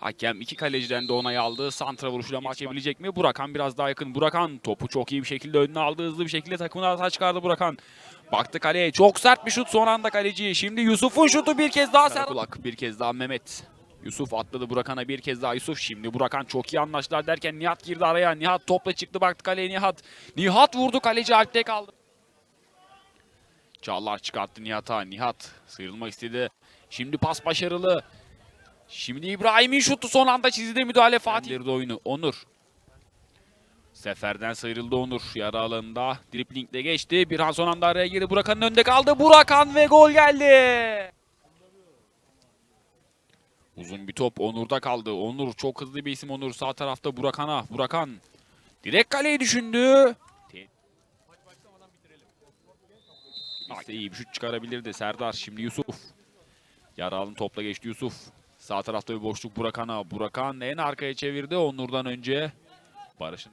Hakem iki kaleciden de onay aldı. Santra vuruşuyla maç yapabilecek mi? Burakan biraz daha yakın. Burakan topu çok iyi bir şekilde önüne aldı. Hızlı bir şekilde takımına hata çıkardı Burakan. Baktı kaleye. Çok sert bir şut son anda kaleci. Şimdi Yusuf'un şutu bir kez daha sert. Kulak bir kez daha Mehmet. Yusuf atladı Burakan'a bir kez daha Yusuf. Şimdi Burakan çok iyi anlaştılar derken Nihat girdi araya. Nihat topla çıktı baktı kaleye Nihat. Nihat vurdu kaleci Alp'te kaldı. Çağlar çıkarttı Nihat'a. Nihat sıyrılmak istedi. Şimdi pas başarılı. Şimdi İbrahim'in şutu son anda çizgide müdahale Fatih. Fatih oyunu. Onur. Seferden sıyrıldı Onur. Yara alanında driplingle geçti. Bir an son anda araya girdi. Burakan'ın önünde kaldı. Burakan ve gol geldi. Uzun bir top Onur'da kaldı. Onur çok hızlı bir isim Onur. Sağ tarafta Burakan'a. Burakan direkt kaleyi düşündü. İşte iyi bir şut çıkarabilirdi Serdar. Şimdi Yusuf. Yaralı topla geçti Yusuf. Sağ tarafta bir boşluk Burakan'a. Burakan en arkaya çevirdi Onur'dan önce. Barış'ın.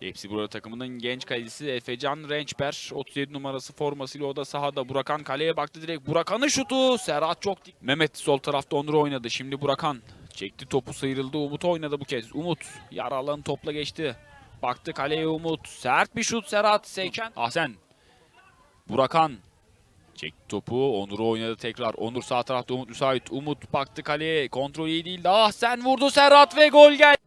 Hepsi burada takımının genç kalecisi Efecan Rençber. 37 numarası formasıyla o da sahada. Burakan kaleye baktı direkt. Burakan'ın şutu. Serhat çok dik. Mehmet sol tarafta Onur oynadı. Şimdi Burakan. Çekti topu sıyrıldı. Umut oynadı bu kez. Umut yaralan topla geçti. Baktı kaleye Umut. Sert bir şut Serhat. Seken. Ahsen. Burakan. Çekti topu. Onur oynadı tekrar. Onur sağ tarafta Umut müsait. Umut baktı kaleye. Kontrol iyi değildi. Ah sen vurdu Serhat ve gol geldi.